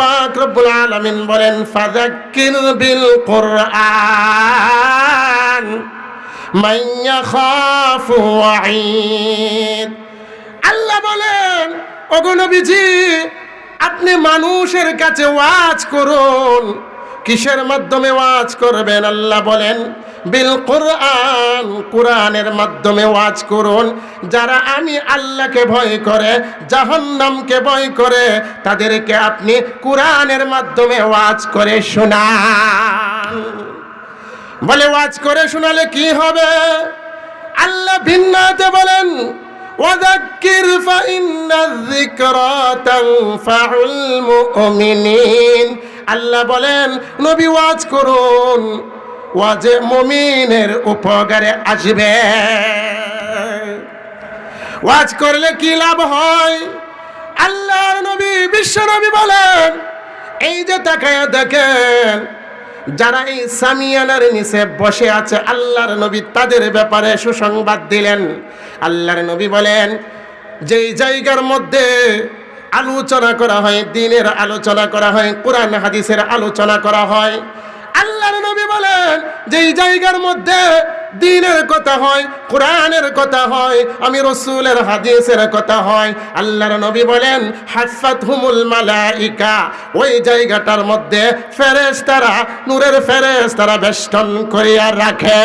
পাক রব্বুল আলামিন বলেন, ফাযাক্কির বিল কুরআন, মান ইয়াখাফু ওয়াঈদ। আল্লাহ বলেন, ওগো নবীজি, আপনি মানুষের কাছে ওয়াজ করুন কিসের মাধ্যমে ওয়াজ করবেন? আল্লাহ বলেন, বিল কোরআন, কোরআনের মাধ্যমে ওয়াজ করুন। যারা আমি আল্লাহকে ভয় করে, জাহান্নামকে ভয় করে, তাদেরকে আপনি কোরআনের মাধ্যমে ওয়াজ করে শোনান। বলে ওয়াজ করে শোনালে কি হবে? আল্লাহ ভিন্নাতে বলেন, ওয়াযাক্কির ফাইন্না যিকরা তানফাউল মুমিনিন। আল্লাহ বলেন, নবী, ওয়াজ করুন। ওয়াজে মুমিনের উপকারে আসবে। ওয়াজ করলে কি লাভ হয়? আল্লাহর নবী, বিশ্ব নবী বলেন, এই যে তাকায়া দেখেন, যারা এই সামিয়ানার নিচে বসে আছে, আল্লাহর নবী তাদের ব্যাপারে সুসংবাদ দিলেন। আল্লাহর নবী বলেন, যেই জায়গার মধ্যে আলোচনা করা হয়, দিনের আলোচনা করা হয়, কোরআন, হাদিসের আলোচনা করা হয়। আল্লাহর নবী বলেন, যেই জায়গার মধ্যে দিনের কথা হয়, কোরআনের কথা হয়, আমি রসুলের হাদিসের কথা হয়, আল্লাহর নবী বলেন হাফাত হুমুল মালাইকা, ওই জায়গাটার মধ্যে ফেরেস তারা নূরের ফেরেস তারা বেষ্টন করিয়া রাখে।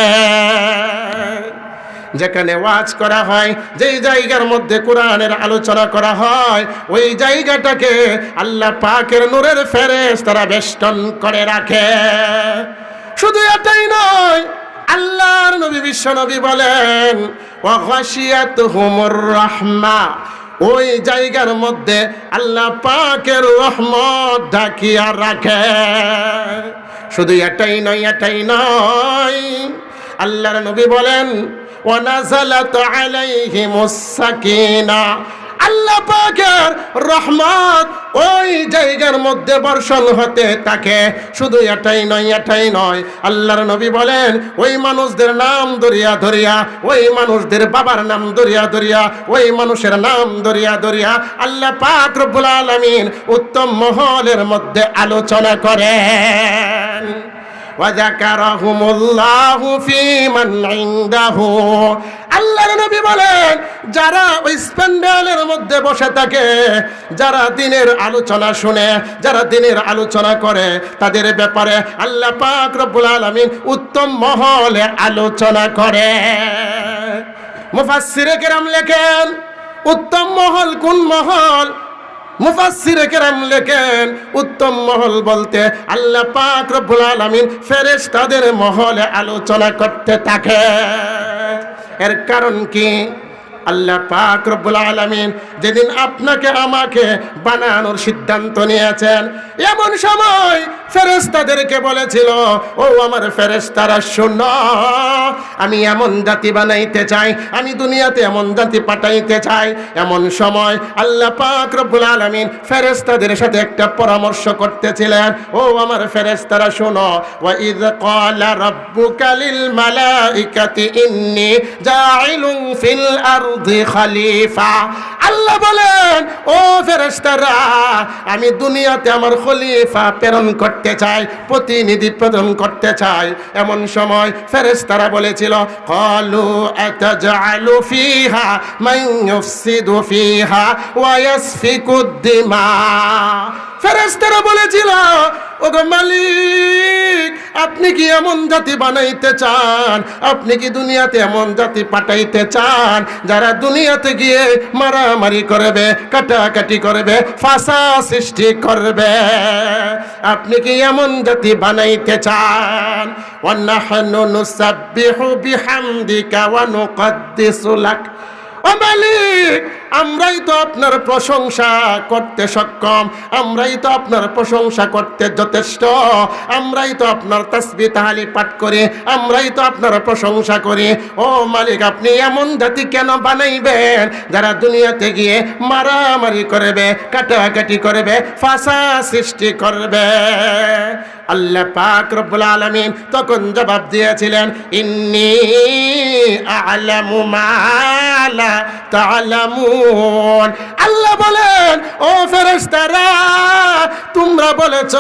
যেখানে ওয়াজ করা হয়, যেই জায়গার মধ্যে কোরআনের আলোচনা করা হয়, ওই জায়গাটাকে আল্লাহ পাকের নূরের ফেরেস তারা বেষ্টন করে রাখে। শুধু এটাই নয়, আল্লাহর নবী, বিশ্ব নবী বলেন হুমুর রাহমা ওই জায়গার মধ্যে আল্লাহ পাকের রহমত ঢাকিয়া রাখে। শুধু এটাই নয় এটাই নয়, আল্লাহর নবী বলেন ওয়ানাজালাত আলাইহিমুস সাকিনা আল্লাহ পাকের রহমত ওই জায়গার মধ্যে বর্ষণ হতে থাকে। শুধু এটাই নয় এটাই নয়। আল্লাহর নবী বলেন, ওই মানুষদের নাম দরিয়া ধরিয়া, ওই মানুষদের বাবার নাম দরিয়া দরিয়া ওই মানুষের নাম দরিয়া দরিয়া আল্লাহ পাক রব্বুল আলামিন উত্তম মহলের মধ্যে আলোচনা করেন। ওয়াজাকারাহুমুল্লাহু ফি মান ইনদাহু আল্লাহর নবী বলেন, যারা ওই স্প্যান্ডেলের মধ্যে বসে থাকে, যারা দিনের আলোচনা শুনে, যারা দিনের আলোচনা করে, তাদের ব্যাপারে আল্লাহ পাক রব্বুল আলামিন উত্তম মহলে আলোচনা করে। মুফাসসিরে কেরাম লেখেন, উত্তম মহল কোন মহল? মুফাসসিরে কেরাম লেখেন, উত্তম মহল বলতে আল্লাহ পাক রব্বুল আলামিন ফেরেশতাদের মহলে আলোচনা করতে থাকে। এর কারণ কি? আল্লাহ পাক রব্বুল আলামিন যেদিন আপনাকে, আমাকে বানানোর সিদ্ধান্ত নিয়েছেন, এমন সময় ফেরেশতাদেরকে বলেছিল, ও আমার ফেরেশতারা, শোনো, আমি এমন জাতি বানাইতে চাই, আমি দুনিয়াতে এমন জাতি পাঠাইতে চাই। এমন সময় আল্লাহ পাক রব্বুল আলামিন ফেরেশতাদের সাথে একটা পরামর্শ করতেছিলেন, ও আমার ফেরেশতারা, শোনো ক্বালা রাব্বুকা লিল মালাইকাতি, ইন্নী জাইলুন ফিল আরদি খলিফা। আল্লাহ বলেন, ও ফেরেশতারা, আমি দুনিয়াতে আমার খলিফা প্রেরণ করতে চাই, প্রতিনিধি প্রেরণ করতে চাই। এমন সময় ফেরেশতারা বলেছিল ক্বালু আতাজআলু ফিহা, মান ইউফসিদু ফিহা, ওয়া ইয়াসফিকুদ দিমা। ফেরেশতারা বলেছিল, ওগো মালিক, আপনি কি এমন জাতি বানাইতে চান? আপনি কি দুনিয়াতে এমন জাতি পাঠাইতে চান যারা দুনিয়াতে গিয়ে মারামারি করবে, কাটাকাটি করবে ফাঁসা সৃষ্টি করবে? আপনি কি এমন জাতি বানাইতে চান? বিহামদিকা ওয়া নুকদ্দিসু লাক। ও মালিক, আমরাই তো আপনার প্রশংসা করতে সক্ষম, আমরাই তো আপনার প্রশংসা করতে যথেষ্ট, আমরাই তো আপনার তসবি তাহালি পাঠ করি, আমরাই তো আপনার প্রশংসা করি। ও মালিক, আপনি এমন জাতি কেন বানাইবেন যারা দুনিয়াতে গিয়ে মারামারি করবে, কাটাকাটি করবে, ফাঁসা সৃষ্টি করবে? আল্লাহ পাক রব্বুল আলামিন তখন জবাব দিয়েছিলেন, ইন্নি আলামু আল্লাহ বলেন, ও ফেরেশতারা, তোমরা বলেছ,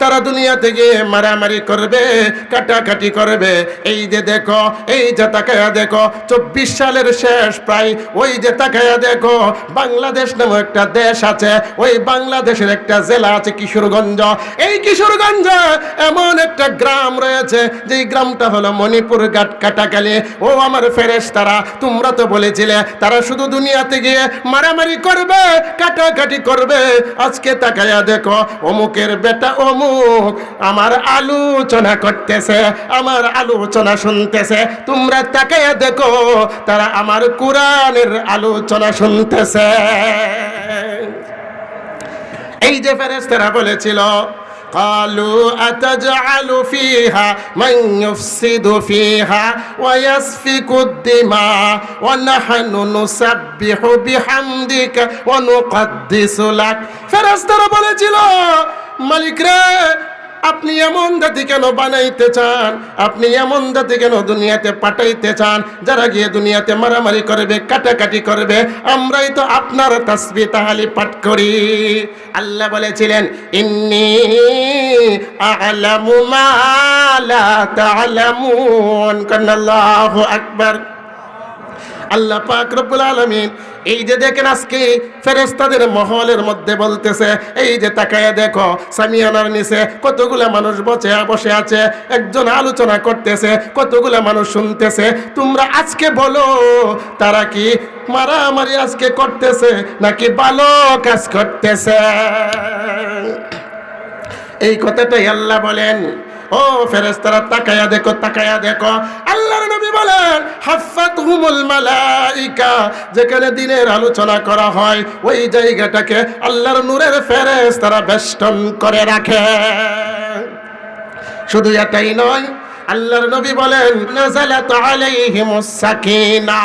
তারা দুনিয়াতে গিয়ে মারামারি করবে, কাটাকাটি করবে। এই যে দেখো, এই যে তাকায়া দেখো, চব্বিশ সালের শেষ প্রায়, ওই যে তাকায়া দেখো, বাংলাদেশ নামে একটা দেশ আছে, ওই বাংলাদেশের একটা জেলা আছে কিশোরগঞ্জ। এই কিশোরগঞ্জ এমন একটা গ্রাম রয়েছে, যেই গ্রামটা হলো মণিপুর ঘাট কাটাকালি ও আমার ফেরেশ তারা তোমরা তো বলেছিলে তারা শুধু দুনিয়াতে গিয়ে মারামারি করবে, কাটাকাটি করবে। আজকে তাকায়া দেখো, অমুকের বেটা অমুক, আমার আলোচনা করতেছে, আমার আলোচনা শুনতেছে। তোমরা তাকায়া দেখো, তারা আমার কোরআনের আলোচনা শুনতেছে। এই যে ফেরেস্তারা বলেছিল قالوا أتجعل فيها من يفسد فيها ويسفك الدماء ونحن نسبح بحمدك ونقدس لك ফেরেস্তারা বলেছিল মালিক রে আপনি এমন জাতি কেন বানাইতে চান? আপনি এমন জাতি কেন দুনিয়াতে পাঠাইতে চান? যারা গিয়ে দুনিয়াতে মারামারি করবে, কাটাকাটি করবে, আমরাই তো আপনার তাসবি তাহালি পাঠ করি। আল্লাহ বলেছিলেন, ইন্নি আলামু মা লা তা'লামুন কান্নাল্লাহু আকবার। আল্লাহ পাক রব্বুল আলামিন এই যে দেখেন আজকে ফেরেস্তাদের মহলের মধ্যে বলতেছে, এই যে তাকায়া দেখো, সামিয়ানার নিচে কতগুলা মানুষ বসে বসে আছে, একজন আলোচনা করতেছে, কতগুলা মানুষ শুনতেছে, তোমরা আজকে বলো, তারা কি মারামারি আজকে করতেছে, নাকি ভালো কাজ করতেছে? এই কথাটাই আল্লাহ বলেন। ও ফেরেস্তারা তাকায়া দেখো তাকায়া দেখো। আল্লাহর নবী বলেন হাফাত হুমুল মালাইকা, যেখানে দিনের আলোচনা করা হয়, ওই জায়গাটাকে আল্লাহর নূরের ফেরেস্তারা বেষ্টন করে রাখে। শুধু এটাই নয়, আল্লাহর নবী বলেন, নাজালাত আলাইহিমুস সাকিনা।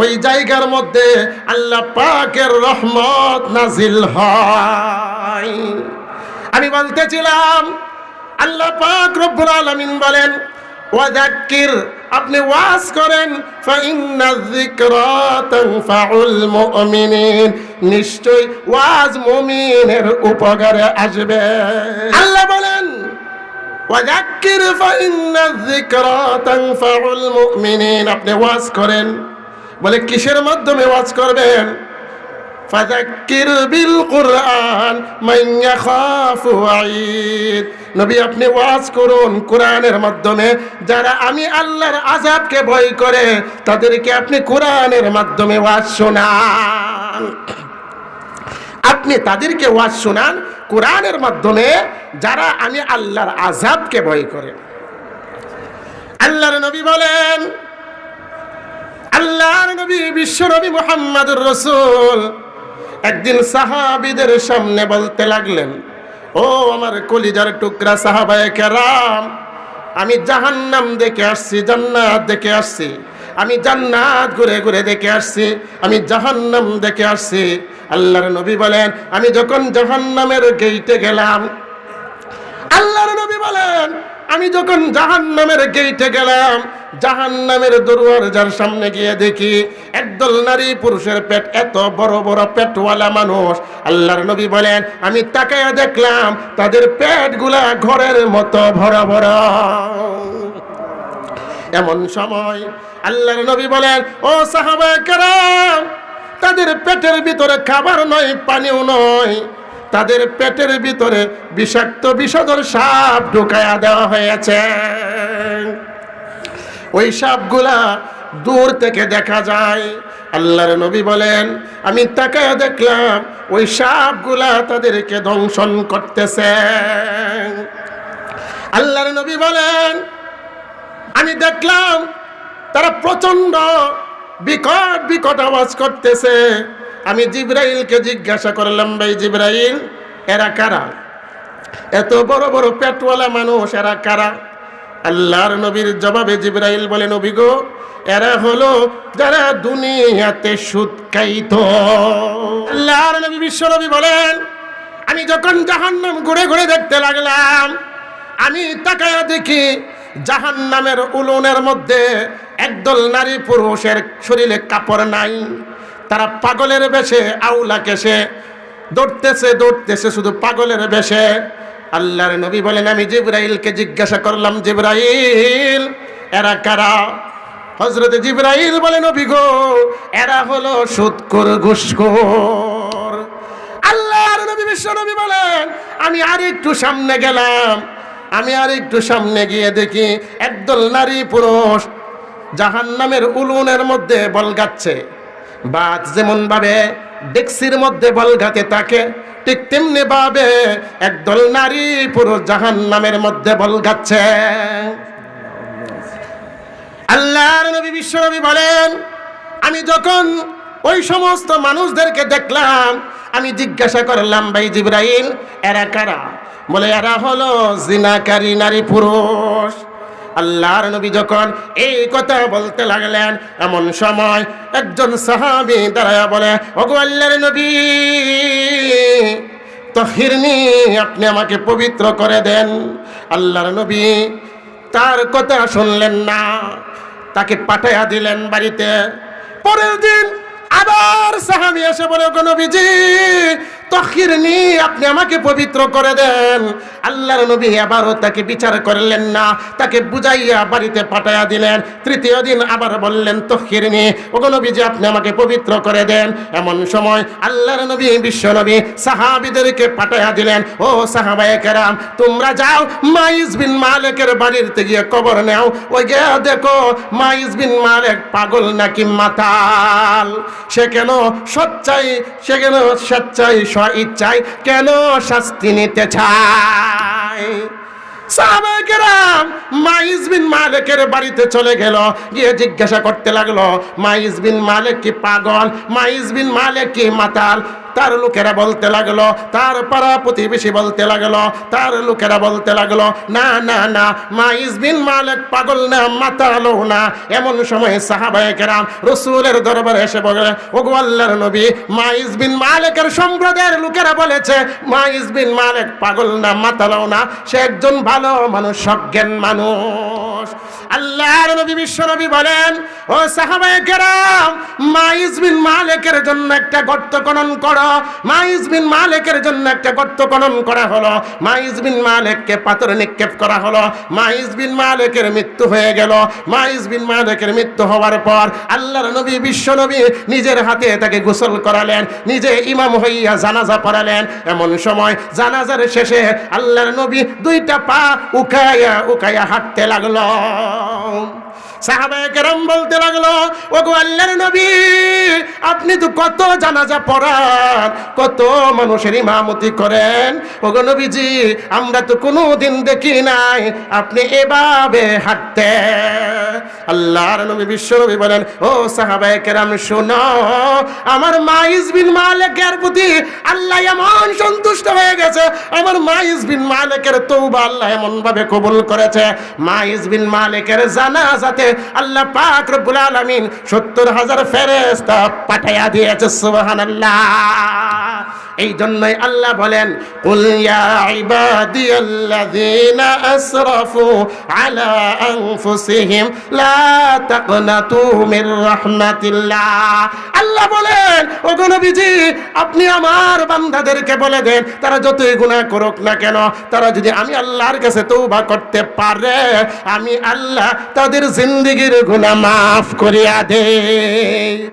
ওই জায়গার মধ্যে আল্লাহ পাকের রহমত নাজিল হয়। আমি বলতেছিলাম আল্লাহ পাক রব্বুল আলামিন বলেন ওয়াদাক্কির আপনি ওয়াজ করেন নিশ্চয় ওয়াজ মুমিনের উপকারে আসবে। আল্লাহ বলেন মুমিনিন। আপনি ওয়াজ করেন। বলে, কিসের মাধ্যমে ওয়াজ করবেন? ফাযাক্কির বিল কুরআন মান ইয়াখাফু ওয়াঈদ। নবী, আপনি ওয়াজ করুন কোরআনের মাধ্যমে। যারা আমি আল্লাহর আযাবকে ভয় করে, তাদেরকে আপনি কোরআনের মাধ্যমে ওয়াজ শোনান। আপনি তাদেরকে ওয়াজ শোনান কোরআনের মাধ্যমে, যারা আমি আল্লাহর আযাবকে ভয় করে। আল্লাহর নবী বলেন, আল্লাহর নবী বিশ্ব নবী মুহাম্মদুর রসুল। একদিন সাহাবিদের সামনে বলতে লাগলেন, ও আমার কলিজার টুকরা সাহাবায়ে কেরাম, আমি জাহান্নাম দেখে আসছি, জান্নাত দেখে আসছি, আমি জান্নাত ঘুরে ঘুরে দেখে আসছি, আমি জাহান্নাম দেখে আসছি। আল্লাহর নবী বলেন, আমি যখন জাহান্নামের গেইটে গেলাম, আল্লাহর নবী বলেন আমি যখন জাহান্নামের গেইটে গেলাম জাহান জাহান্নামের দরওয়াজার সামনে গিয়ে দেখি একদল নারী পুরুষের পেট এত বড় বড় পেটওয়ালা মানুষ। আল্লাহর নবী বলেন, আমি তাকায়া দেখলাম, তাদের পেটগুলা ঘরের মতো ভরা ভরা। এমন সময় আল্লাহর নবী বলেন, ও সাহাবায়ে কেরাম তাদের পেটের ভিতরে খাবার নয়, পানিও নয়। তাদের পেটের ভিতরে বিষাক্ত বিষধর সাপ ঢুকায়া দেওয়া হয়েছে। ওই সাপগুলা দূর থেকে দেখা যায়। আল্লাহর নবী বলেন, আমি তাকায়া দেখলাম, ওই সাপগুলা তাদেরকে ধ্বংসন করতেছে। আল্লাহর নবী বলেন, আমি দেখলাম তারা প্রচণ্ড বিকট বিকট আওয়াজ করতেছে। আমি জিব্রাইলকে জিজ্ঞাসা করলাম, ভাই জিব্রাইল, এরা কারা? এত বড় বড় পেটওয়ালা মানুষ, এরা কারা? আল্লাহর নবীর জবাবে জিব্রাইল বলেন অভিগো এরা হলো যারা দুনিয়াতে সুদ খাইত। আল্লাহর নবী, বিশ্ব নবী বলেন, আমি যখন জাহান্নাম ঘুরে ঘুরে দেখতে লাগলাম, আমি তাকায়া দেখি জাহান্নামের উলুনের মধ্যে একদল নারী পুরুষের শরীরে কাপড় নাই। তারা পাগলের বেশে, আউলা কেসে দৌড়তেছে দৌড়তেছে, শুধু পাগলের বেশে। আল্লাহর নবী বলেন, আমি জিব্রাইলকে জিজ্ঞাসা করলাম, জিব্রাইল, এরা কারা? হজরত জিব্রাইল বলেন, নবী গো, এরা হলো সুৎকর, ঘুষখোর। আল্লাহর নবী, বিশ্ব নবী বলেন, আমি আর একটু সামনে গেলাম, আমি আর একটু সামনে গিয়ে দেখি একদল নারী পুরুষ জাহান নামের উলুনের মধ্যে বল গাচ্ছে। বাত যেমন ভাবে ডেক্সির মধ্যে বল গাতে থাকে ঠিক তেমনি ভাবে একদল নারী পুরুষ জাহান নামের মধ্যে বল গাচ্ছে আল্লাহর নবী, বিশ্ব নবী বলেন, আমি যখন ওই সমস্ত মানুষদেরকে দেখলাম, আমি জিজ্ঞাসা করলাম, ভাই জিব্রাইল, এরা কারা? বলে, এরা হলো জিনাকারী নারী পুরুষ। আল্লাহর নবী যখন এই কথা বলতে লাগলেন, এমন সময় একজন সাহাবী দাঁড়ায় বলে, ওগো আল্লাহর নবী তহিরনি আপনি আমাকে পবিত্র করে দেন। আল্লাহর নবী তার কথা শুনলেন না, তাকে পাঠাইয়া দিলেন বাড়িতে। পরের দিন আবার সাহাবি এসে বলে গো নবীজি তখির নি আপনি আমাকে পবিত্র করে দেন। আল্লাহর নবী আবারও তাকে বিচার করলেন না, তাকে বুঝাইয়া বাড়িতে পাঠাইয়া দিলেন। তৃতীয় দিন আবার বললেন তখির নি ওগো নবীজি, আপনি আমাকে পবিত্র করে দেন। এমন সময় আল্লাহর নবী, বিশ্ব নবী, সাহাবিদেরকে পাঠাইয়া দিলেন, ও সাহাবায়ে কেরাম, তোমরা যাও, মাইজ বিন মালিকের বাড়িতে গিয়ে কবর নেও। ওই গিয়ে দেখো, মাইজ বিন মালিক পাগল নাকি মাতাল? সে কেন সচ্চাই, সে কেন সচ্চাই স্ব ইচ্ছাই কেন শাস্তি নিতে চায়? সাহাবাহাম মাইজ মালিকের বাড়িতে চলে গেল। গিয়ে জিজ্ঞাসা করতে লাগল, মাইজ বিন মালিক কি পাগল? মাইজ বিন মালিক কি মাতাল? তার লোকেরা বলতে লাগল, তার পাড়া প্রতিবেশী বলতে লাগল, তার লোকেরা বলতে লাগল, না না না মাইজ বিন মালেক পাগল না মাতালো না। এমন সময় সাহাবায়ে কেরাম রসুলের দরবারে এসে বলে, ওগো আল্লাহর নবী মাইজ বিন মালেকের সম্প্রদায়ের লোকেরা বলেছে মাইজ বিন মালেক পাগল না মাতালো না, সে একজন ভালো মানুষ সজ্ঞান মানুষ। আল্লাহর নবী, বিশ্ব নবী বলেন, ও সাহাবায়ে কেরাম, মাইজ বিন মালিকের জন্য একটা গর্ত খনন করো। মাইজ বিন মালিকের জন্য একটা গর্ত খনন করা হলো। মাইজ বিন মালিককে পাথর নিক্ষেপ করা হলো। মাইজ বিন মালিকের মৃত্যু হয়ে গেল। মাইজ বিন মালিকের মৃত্যু হওয়ার পর আল্লাহর নবী, বিশ্ব নবী নিজের হাতে তাকে গোসল করালেন, নিজে ইমাম হইয়া জানাজা পড়ালেন। এমন সময় জানাজার শেষে আল্লাহর নবী দুইটা পা উকায়া উকায়া হাঁটতে লাগল। come সাহাবায়ে কেরাম বলতে লাগল, ওগো আল্লাহর নবী, আপনি তো কত জানাজা পড়ান, কত মানুষের ইমামতি করেন। ওগো নবীজি, আমরা তো কোনো দিন দেখি নাই, আপনি এভাবে হাঁটতে আল্লাহর নবী বিশ্ব নবী বলেন, ও সাহাবায়ে কেরাম, শোনো, আমার মাইজ বিন মালিকের প্রতি আল্লাহ এমন সন্তুষ্ট হয়ে গেছে, আমার মাইজ বিন মালিকের তৌবা আল্লাহ এমন ভাবে কবুল করেছে। মাইজ বিন মালিকের জানাজাতে আল্লাহ পাক রব্বুল আলামিন 70 হাজার ফেরেশতা পাঠাইয়া দিয়েছে, সুবহানাল্লাহ। এই জন্যই আল্লাহ বলেন, কুল ইয়া ইবাদিয়াল্লাযীনা আসরাফু আলা আনফুসিহিম, লা তাকনাতু মির রাহমাতিল্লাহ। আল্লাহ বলেন, ও নবীজি, আপনি আমার বান্দাদেরকে বলে দেন, তারা যতই গুনাহ করুক না কেন, তারা যদি আমি আল্লাহর কাছে তওবা করতে পারে, আমি আল্লাহ তাদের জিন্দেগীর গুণা মাফ করিয়া দেই